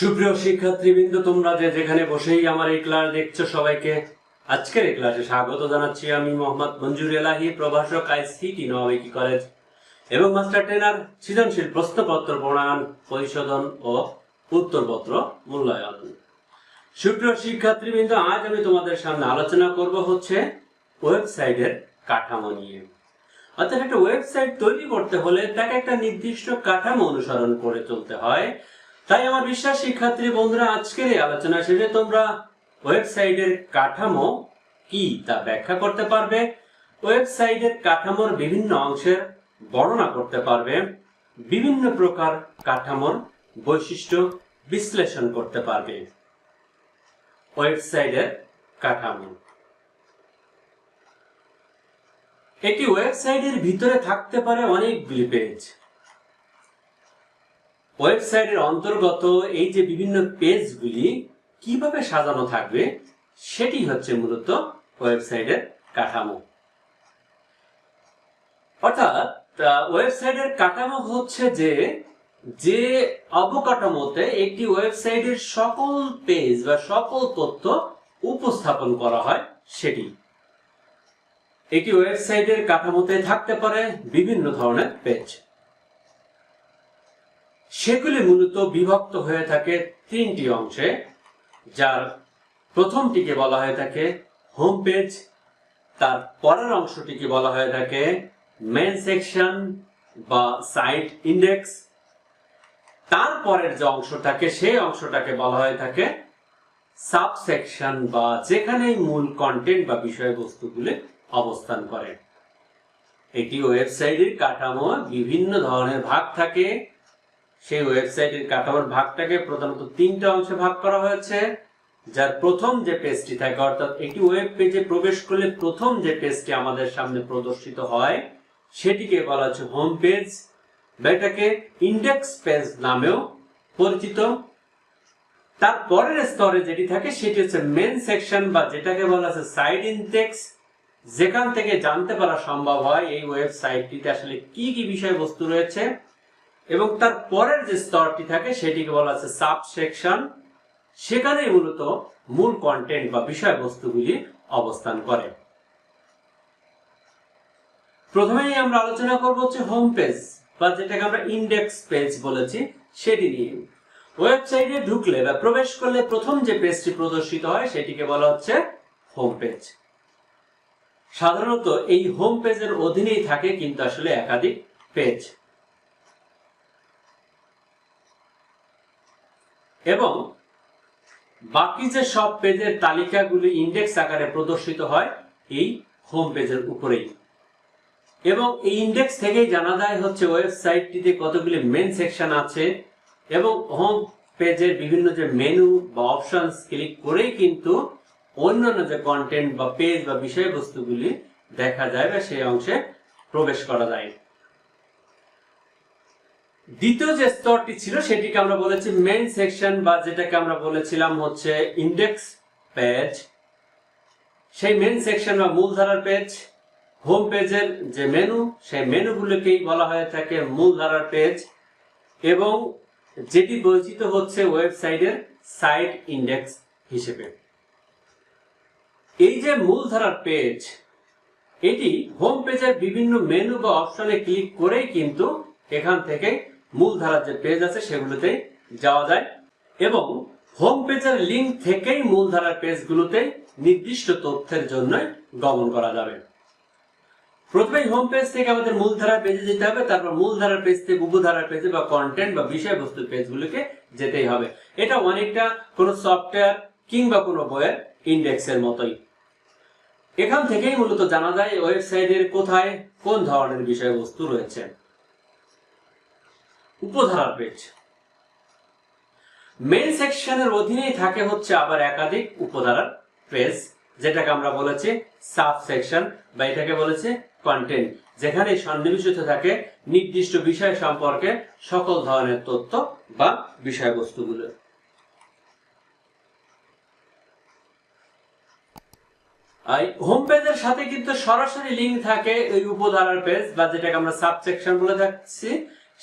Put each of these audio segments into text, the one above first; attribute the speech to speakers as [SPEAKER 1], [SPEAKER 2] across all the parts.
[SPEAKER 1] সুপ্রিয় শিক্ষার্থীবৃন্দ, তোমরা যে যেখানে বসেই আমার এই ক্লাস দেখছ সবাইকে আজকের এই ক্লাসে স্বাগত জানাচ্ছি আমি মোহাম্মদ মঞ্জুর এলাহি, প্রভাষক আইসিটি নবাবিকি কলেজ এবং মাস্টার ট্রেনার সৃজনশীল প্রশ্নপত্র প্রণয়ন, পরিশোধন ও উত্তরপত্র মূল্যায়ন। সুপ্রিয় শিক্ষার্থীবৃন্দ, আজ আমি তোমাদের সামনে আলোচনা করব হচ্ছে ওয়েবসাইটের কাঠামো নিয়ে। অর্থাৎ একটা ওয়েবসাইট তৈরি করতে হলে তাকে একটা নির্দিষ্ট কাঠামো অনুসরণ করে চলতে হয়। তাই আমার বিশ্বাস শিক্ষার্থী বন্ধুরা, আজকের এই আলোচনা শেষে তোমরা ওয়েবসাইটের কাঠামো কি তা ব্যাখ্যা করতে পারবে। ওয়েবসাইটের কাঠামোর বিভিন্ন অংশের বর্ণনা করতে পারবে। বিভিন্ন প্রকার কাঠামোর বৈশিষ্ট্য বিশ্লেষণ করতে পারবে ওয়েবসাইটের কাঠামো। একটি ওয়েবসাইটের ভিতরে থাকতে পারে অনেকগুলি পেজ। ওয়েবসাইটের অন্তর্গত এই যে বিভিন্ন পেজগুলি কীভাবে সাজানো থাকবে, সেটি হচ্ছে মূলত ওয়েবসাইটের কাঠামো। অর্থাৎ ওয়েবসাইটের কাঠামো হচ্ছে যে যে অবকাঠামোতে একটি ওয়েবসাইটের সকল পেজ বা সকল তথ্য উপস্থাপন করা হয় সেটি। একটি ওয়েবসাইটের কাঠামোতে থাকতে পারে বিভিন্ন ধরনের পেজ। সেগুলি মূলত বিভক্ত হয়ে থাকে তিনটি অংশে, যার প্রথমটিকে বলা হয়ে থাকে হোম পেজ তার পরের অংশটিকে বলা হয়ে থাকে মেন সেকশন বা সাইট ইন্ডেক্স তারপরের যে অংশ থাকে সেই অংশটাকে বলা হয়ে থাকে সাবসেকশন বা যেখানে মূল কন্টেন্ট বা বিষয়বস্তুগুলি অবস্থান করে। এটি ওয়েবসাইটের কাঠামো বিভিন্ন ধরনের ভাগ থাকে। সেই ওয়েবসাইটের কাঠামোর ভাগটাকে প্রধানত তিনটা অংশে ভাগ করা হয়েছে। যার প্রথম যে পেজটি থাকে, অর্থাৎ একটি ওয়েব পেজে প্রবেশ করলে প্রথম যে পেজটি আমাদের সামনে প্রদর্শিত হয়, সেটিকে বলা হচ্ছে হোম পেজ বা এটাকে ইন্ডেক্স পেজ নামেও পরিচিত। তার পরের স্তরে যেটি থাকে, সেটি হচ্ছে মেন সেকশন বা যেটাকে বলা হচ্ছে সাইড ইনডেক্স যেখান থেকে জানতে পারা সম্ভব হয় এই ওয়েবসাইটটিতে আসলে কি কি বিষয়বস্তু রয়েছে। এবং তার পরের যে স্তরটি থাকে, সেটিকে বলা হচ্ছে সাব সেকশন সেখানে মূলত মূল কন্টেন্ট বা বিষয়বস্তুগুলি অবস্থান করে। প্রথমেই আমরা আলোচনা করব হচ্ছে হোম পেজ বা যেটাকে আমরা ইন্ডেক্স পেজ বলেছি, সেটি নিয়ে। ওয়েবসাইটে ঢুকলে বা প্রবেশ করলে প্রথম যে পেজটি প্রদর্শিত হয়, সেটিকে বলা হচ্ছে হোম পেজ সাধারণত এই হোম পেজের অধীনেই থাকে কিন্তু আসলে একাধিক পেজ এবং বাকি যে সব পেজের তালিকাগুলি ইন্ডেক্স আকারে প্রদর্শিত হয়, এই হোম পেজের উপরেই। এবং এই ইন্ডেক্স থেকেই জানা যায় হচ্ছে ওয়েবসাইটটিতে কতগুলি মেন সেকশন আছে এবং হোম পেজের বিভিন্ন যে মেনু বা অপশনস ক্লিক করেই কিন্তু অন্যান্য যে কন্টেন্ট বা পেজ বা বিষয়বস্তুগুলি দেখা যায় বা সেই অংশে প্রবেশ করা যায়। দ্বিতীয় যে স্তরটি ছিল, সেটিকে আমরা বলেছি মেইন সেকশন বা যেটাকে আমরা বলেছিলাম হচ্ছে ইন্ডেক্স পেজ সেই মেইন সেকশন বা মূলধারার পেজ হোম পেজের যে মেনু সেই মেনুগুলোকেই বলা হয়ে থাকে মূলধারার পেজ এবং যেটি পরিচিত হচ্ছে ওয়েবসাইটের সাইট ইন্ডেক্স হিসেবে। এই যে মূলধারার পেজ এটি হোম পেজের বিভিন্ন মেনু বা অপশনে ক্লিক করেই কিন্তু এখান থেকে মূলধারার যে পেজ আছে সেগুলোতে যাওয়া যায়। এবং হোম পেজের লিঙ্ক থেকেই মূলধারার পেজগুলোতে নির্দিষ্ট তথ্যের জন্য গমন করা যাবে। প্রথমেই হোম পেজ থেকে আমাদের মূলধারার পেজে যেতে হবে, তারপর মূলধারার পেজ থেকে উপধারার পেজে বা কন্টেন্ট বা বিষয়বস্তুর পেজগুলোকে যেতেই হবে। এটা অনেকটা কোনো সফটওয়্যার কিংবা কোনো বইয়ের ইন্ডেক্সের মতোই। এখান থেকেই মূলত জানা যায় ওয়েবসাইটের কোথায় কোন ধরনের বিষয়বস্তু রয়েছে। উপধারার পেজ মেন সেকশনের অধীনেই থাকে হচ্ছে আবার একাধিক উপধারার পেজ যেটাকে আমরা বলেছি সাব সেকশন বা এটাকে বলেছে কন্টেন্ট যেখানে সন্নিবেশিত থাকে নির্দিষ্ট বিষয় সম্পর্কে সকল ধরনের তথ্য বা বিষয়বস্তুগুলো। হোম পেজের সাথে কিন্তু সরাসরি লিঙ্ক থাকে ওই উপধারার পেজ বা যেটাকে আমরা সাবসেকশন বলে থাকছি।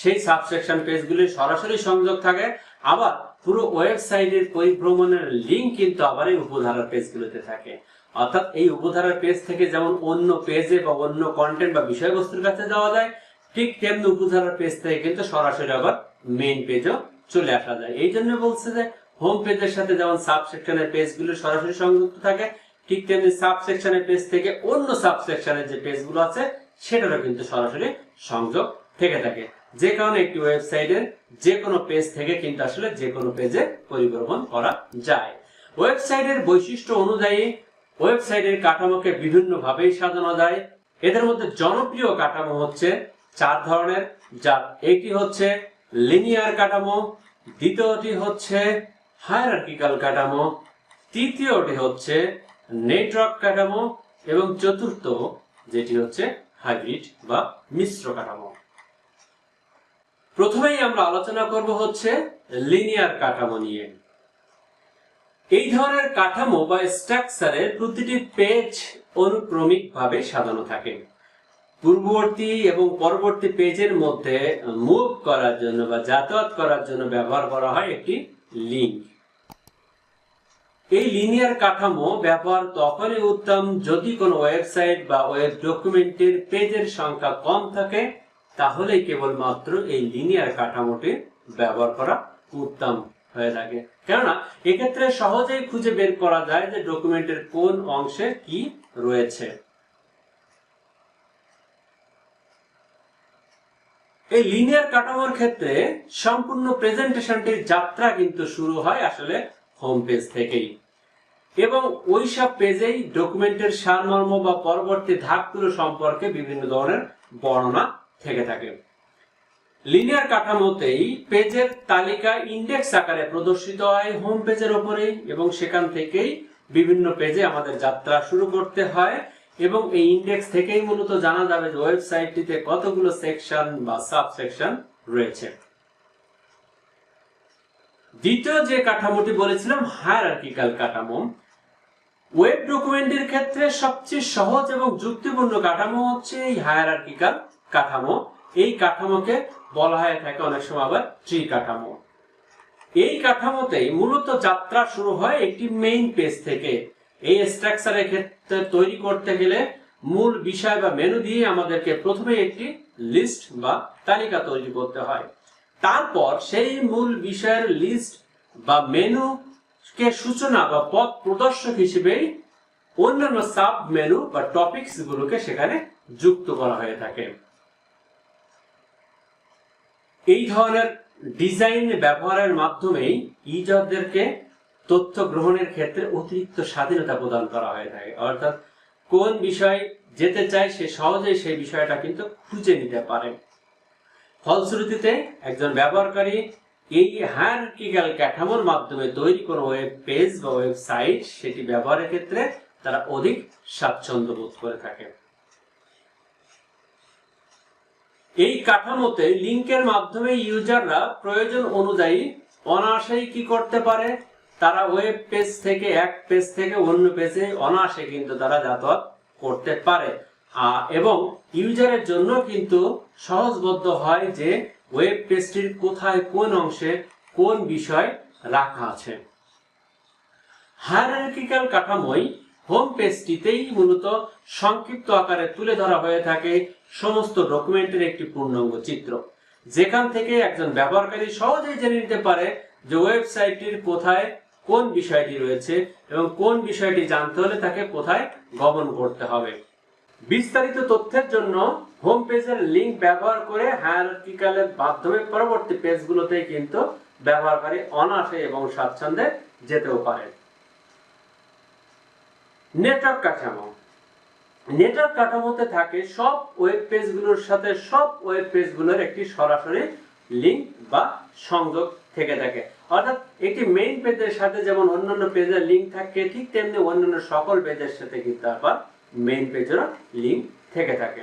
[SPEAKER 1] সেই সাবসেকশন পেজগুলি সরাসরি সংযোগ থাকে। আবার পুরো ওয়েবসাইটের পরিভ্রমণের লিঙ্ক কিন্তু আবার এই উপধারার পেজগুলোতে থাকে। অর্থাৎ এই উপধারার পেজ থেকে যেমন অন্য পেজে বা অন্য কন্টেন্ট বা বিষয়বস্তুর কাছে যাওয়া যায়, ঠিক তেমনি উপধারার পেজ থেকে কিন্তু সরাসরি আবার মেইন পেজও চলে আসা যায়। এই জন্য বলছে যে হোম পেজের সাথে যেমন সাব সেকশনের পেজগুলো সরাসরি সংযুক্ত থাকে, ঠিক তেমনি সাব সেকশনের পেজ থেকে অন্য সাব সেকশনের যে পেজগুলো আছে, সেটারও কিন্তু সরাসরি সংযোগ থেকে থাকে। যে কারণে একটি ওয়েবসাইটের যে কোনো পেজ থেকে কিন্তু আসলে যে কোনো পেজে পরিবর্তন করা যায়। ওয়েবসাইটের বৈশিষ্ট্য অনুযায়ী ওয়েবসাইটের কাঠামোকে বিভিন্নভাবেই সাজানো যায়। এদের মধ্যে জনপ্রিয় কাঠামো হচ্ছে চার ধরনের, যার একটি হচ্ছে লিনিয়ার কাঠামো, দ্বিতীয়টি হচ্ছে হায়ারার্কিক্যাল কাঠামো, তৃতীয়টি হচ্ছে নেটওয়ার্ক কাঠামো, এবং চতুর্থ, যেটি হচ্ছে হাইব্রিড বা মিশ্র কাঠামো। প্রথমেই আমরা আলোচনা করব হচ্ছে লিনিয়ার কাঠামো নিয়ে। এই ধরনের কাঠামো বা স্ট্রাকচারের প্রতিটি পেজ অনুক্রমিক ভাবে সাজানো থাকে। পূর্ববর্তী এবং পরবর্তী পেজের মধ্যে মুভ করার জন্য বা যাতায়াত করার জন্য ব্যবহার করা হয় একটি লিঙ্ক এই লিনিয়ার কাঠামো ব্যবহার তখনই উত্তম যদি কোনো ওয়েবসাইট বা ওয়েব ডকুমেন্টের পেজের সংখ্যা কম থাকে তাহলেই কেবলমাত্র এই লিনিয়ার কাঠামোটি ব্যবহার করা উত্তম হয়ে থাকে। কেননা, এক্ষেত্রে সহজেই খুঁজে বের করা যায় যে ডকুমেন্টের কোন অংশে কি রয়েছে। এই লিনিয়ার কাঠামোর ক্ষেত্রে সম্পূর্ণ প্রেজেন্টেশনটির যাত্রা কিন্তু শুরু হয় আসলে হোম পেজ থেকেই। এবং ওই সব পেজেই ডকুমেন্টের সারমর্ম বা পরবর্তী ধাপগুলো সম্পর্কে বিভিন্ন ধরনের বর্ণনা থেকে থাকে। লিনিয়ার কাঠামোতেই পেজের তালিকা ইন্ডেক্স আকারে প্রদর্শিত হয় হোম পেজের ওপরেই এবং সেখান থেকেই বিভিন্ন পেজে আমাদের যাত্রা শুরু করতে হয় এবং এই ইন্ডেক্স থেকেই মূলত জানা যাবে যে ওয়েবসাইটটিতে কতগুলো সেকশন বা সাব সেকশন রয়েছে। দ্বিতীয় যে কাঠামোটি বলেছিলাম হায়ারার্কিক্যাল কাঠামো। ওয়েব ডকুমেন্টের ক্ষেত্রে সবচেয়ে সহজ এবং যুক্তিপূর্ণ কাঠামো হচ্ছে এই হায়ারার্কিক্যাল কাঠামো। এই কাঠামোকে বলা হয়ে থাকে অনেক সময় আবার ট্রি কাঠামো এই কাঠামোতেই মূলত যাত্রা শুরু হয় একটি মেইন পেজ থেকে। এই স্ট্রাকচারের ক্ষেত্রে তৈরি করতে গেলে মূল বিষয় বা মেনু দিয়ে আমাদেরকে প্রথমে একটি লিস্ট বা তালিকা তৈরি করতে হয়। তারপর সেই মূল বিষয়ের লিস্ট বা মেনু কে সূচনা বা পথ প্রদর্শক হিসেবেই অন্যান্য সাব মেনু বা টপিকস গুলোকে সেখানে যুক্ত করা হয়ে থাকে। এই ধরনের ডিজাইন ব্যবহারের মাধ্যমেই ইউজারদেরকে তথ্য গ্রহণের ক্ষেত্রে অতিরিক্ত স্বাধীনতা প্রদান করা হয়ে থাকে। অর্থাৎ কোন বিষয় যেতে চায় সে সহজেই সেই বিষয়টা কিন্তু খুঁজে নিতে পারে। ফলশ্রুতিতে একজন ব্যবহারকারী এই হায়ারার্কিক্যাল কাঠামোর মাধ্যমে তৈরি কোনো ওয়েব পেজ বা ওয়েবসাইট সেটি ব্যবহারের ক্ষেত্রে তারা অধিক স্বাচ্ছন্দ্য বোধ করে থাকে। এই কাঠামোতে লিংকের মাধ্যমে ইউজাররা প্রয়োজন অনুযায়ী অনায়াসেই কি করতে পারে? তারা ওয়েব পেজ থেকে এক পেজ থেকে অন্য পেজে অনায়াসে কিন্তু তারা যাতায়াত করতে পারে। এবং ইউজারের জন্য কিন্তু সহজবদ্ধ হয় যে ওয়েব পেজটির কোথায় কোন অংশে কোন বিষয় রাখা আছে। হায়ারার্কিক্যাল কাঠামোই হোম পেজটিতেই মূলত সংক্ষিপ্ত আকারে তুলে ধরা হয়ে থাকে সমস্ত ডকুমেন্টের একটি পূর্ণাঙ্গ চিত্র। যেখান থেকে একজন ব্যবহারকারী সহজেই জেনে নিতে পারে যে ওয়েবসাইটটির কোথায় কোন বিষয়টি রয়েছে এবং কোন বিষয়টি জানতে হলে তাকে কোথায় গমন করতে হবে। বিস্তারিত তথ্যের জন্য হোম পেজের লিংক ব্যবহার করে হায়ারার্কিক্যালের মাধ্যমে পরবর্তী পেজগুলোতে কিন্তু ব্যবহারকারী অনায়াসে এবং স্বাচ্ছন্দ্যে যেতেও পারে। নেটওয়ার্ক কাঠামো। নেটওয়ার্ক কাঠামোতে থাকে সব ওয়েব পেজগুলোর সাথে সব ওয়েব পেজগুলোর একটি সরাসরি লিংক বা সংযোগ থেকে থাকে। অর্থাৎ একটি মেইন পেজের সাথে যেমন অন্যান্য পেজের লিংক থাকে, ঠিক তেমনি অন্যান্য সকল পেজের সাথে কিন্তু আবার মেইন পেজেরও লিংক থেকে থাকে।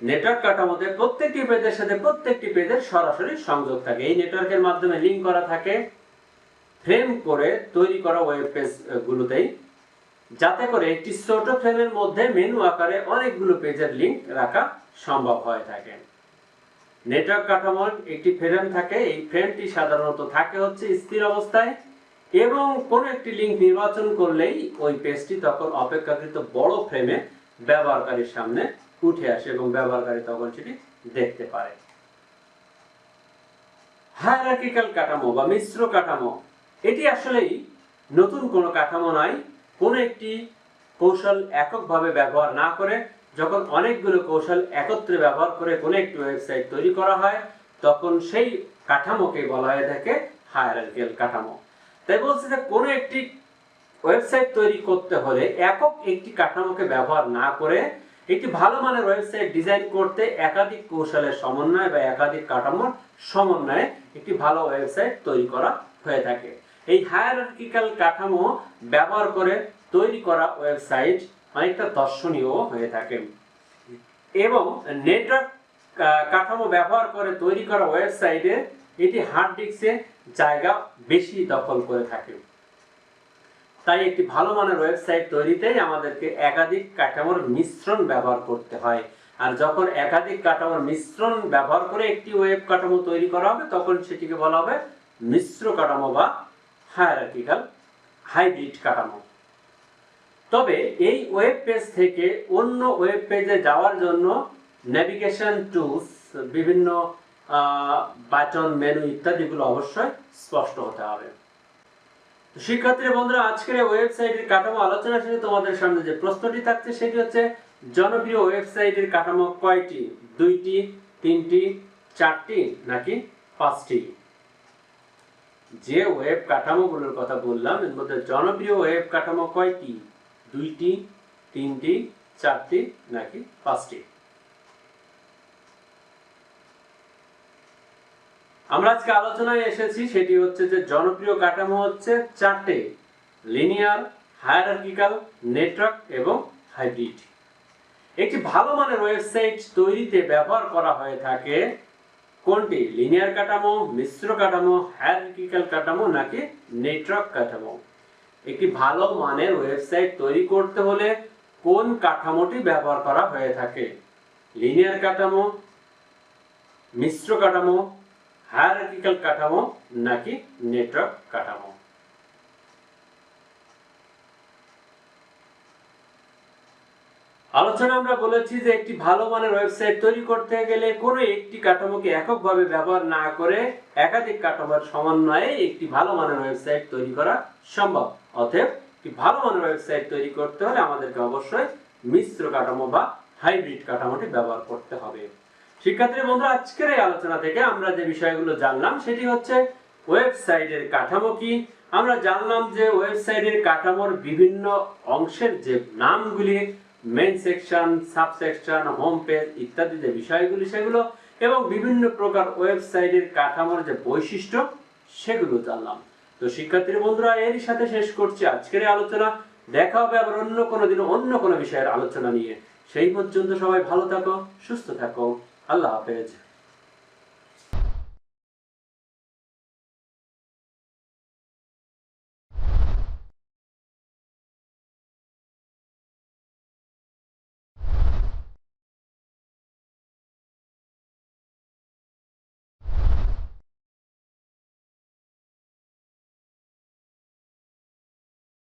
[SPEAKER 1] নেটওয়ার্ক কাঠামোতে প্রত্যেকটি পেজের সাথে প্রত্যেকটি পেজের সরাসরি সংযোগ থাকে। এই নেটওয়ার্কের মাধ্যমে লিংক করা থাকে। ফ্রেম করে তৈরি করা ওয়েব পেজ গুলোতেই যাতে করে একটি ছোট ফ্রেমের মধ্যে মেনু আকারে অনেকগুলো পেজের লিংক রাখা সম্ভব হয়ে থাকে। নেটওয়ার্ক কাঠামোর একটি ফ্রেম থাকে, এই ফ্রেমটি সাধারণত থাকে হচ্ছে স্থির অবস্থায় এবং কোনো একটি লিঙ্ক নির্বাচন করলেই ওই পেজটি তখন অপেক্ষাকৃত বড় ফ্রেমে ব্যবহারকারীর সামনে উঠে আসে এবং ব্যবহারকারী তখন সেটি দেখতে পারে। হায়ারার্কিক্যাল কাঠামো বা মিশ্র কাঠামো, এটি আসলেই নতুন কোনো কাঠামো নয় কোনো একটি কৌশল এককভাবে ব্যবহার না করে যখন অনেকগুলো কৌশল একত্রে ব্যবহার করে কোনো একটি ওয়েবসাইট তৈরি করা হয়, তখন সেই কাঠামোকে বলা হয়ে থাকে হায়ারার্কিক্যাল কাঠামো। তাই বলছে যে কোনো একটি ওয়েবসাইট তৈরি করতে হলে একক একটি কাঠামোকে ব্যবহার না করে একটি ভালো মানের ওয়েবসাইট ডিজাইন করতে একাধিক কৌশলের সমন্বয় বা একাধিক কাঠামোর সমন্বয়ে একটি ভালো ওয়েবসাইট তৈরি করা হয়ে থাকে। এই হায়ারার্কিক্যাল কাঠামো ব্যবহার করে তৈরি করা ওয়েবসাইট অনেকটা দর্শনীয় হয়ে থাকে। এবং নেটওয়ার্ক কাঠামো ব্যবহার করে তৈরি করা ওয়েবসাইটে এটি হার্ড ডিস্কে জায়গা বেশি দখল করে থাকে। তাই একটি ভালো মানের ওয়েবসাইট তৈরিতেই আমাদেরকে একাধিক কাঠামোর মিশ্রণ ব্যবহার করতে হয়। আর যখন একাধিক কাঠামোর মিশ্রণ ব্যবহার করে একটি ওয়েব কাঠামো তৈরি করা হবে, তখন সেটিকে বলা হবে মিশ্র কাঠামো বা হায়ারার্কিক্যাল হাইব্রিড কাঠামো। তবে এই ওয়েব পেজ থেকে অন্য ওয়েব পেজে যাওয়ার জন্য নেভিগেশন টুলস বিভিন্ন বাটন মেনু ইত্যাদিগুলো অবশ্যই স্পষ্ট হতে হবে। তো শিক্ষার্থী বন্ধুরা, আজকের ওয়েবসাইটের কাঠামো আলোচনা শেষে তোমাদের সামনে যে প্রশ্নটি থাকছে, সেটি হচ্ছে, জনপ্রিয় ওয়েবসাইটের কাঠামো কয়টি? দুইটি, তিনটি, চারটি, নাকি পাঁচটি? যে ওয়েব কাঠামোগুলোর কথা বললাম, এর মধ্যে জনপ্রিয় ওয়েব কাঠামো কয়টি? দুইটি, তিনটি, চারটি, নাকি পাঁচটি? আমরা আজকে আলোচনায় এসেছি, সেটি হচ্ছে যে জনপ্রিয় কাঠামো হচ্ছে চারটে, লিনিয়ার, হায়ারার্কিক্যাল, নেটওয়ার্ক এবং হাইব্রিড। একটি ভালো মানের ওয়েবসাইট তৈরিতে ব্যবহার করা হয়ে থাকে কোনটি? লিনিয়ার কাঠামো, মিশ্র কাঠামো হায়ারার্কিক্যাল কাঠামো নাকি নেটওয়ার্ক কাঠামো? একটি ভালো মানের ওয়েবসাইট তৈরি করতে হলে কোন কাঠামোটি ব্যবহার করা হয়ে থাকে? লিনিয়ার কাঠামো, মিশ্র কাঠামো হায়ারার্কিক্যাল কাঠামো নাকি নেটওয়ার্ক কাঠামো? আলোচনা আমরা বলেছি যে একটি ভালো মানের ওয়েবসাইট তৈরি করতে গেলে কোনো একটি কাঠামোকে এককভাবে ব্যবহার না করে একাধিক কাঠামোর সমন্বয়ে একটি ভালো মানের ওয়েবসাইট তৈরি করা সম্ভব। অতএব একটি ভালো মানের ওয়েবসাইট তৈরি করতে হলে আমাদেরকে অবশ্যই মিশ্র কাঠামো বা হাইব্রিড কাঠামোটি ব্যবহার করতে হবে। শিক্ষার্থী বন্ধু আজকের এই আলোচনা থেকে আমরা যে বিষয়গুলো জানলাম, সেটি হচ্ছে ওয়েবসাইটের কাঠামো কি? আমরা জানলাম যে ওয়েবসাইটের কাঠামোর বিভিন্ন অংশের যে নামগুলি main section subsection home page ইত্যাদি যে বিষয়গুলি সেগুলো এবং বিভিন্ন প্রকার ওয়েবসাইটের কাঠামোর যে বৈশিষ্ট্য সেগুলো জানলাম। তো শিক্ষার্থীর বন্ধুরা, এরই সাথে শেষ করছি আজকের আলোচনা। দেখা হবে আবার অন্য কোনো দিন অন্য কোনো বিষয়ের আলোচনা নিয়ে। সেই পর্যন্ত সবাই ভালো থাকো, সুস্থ থাকো। আল্লাহ হাফেজ।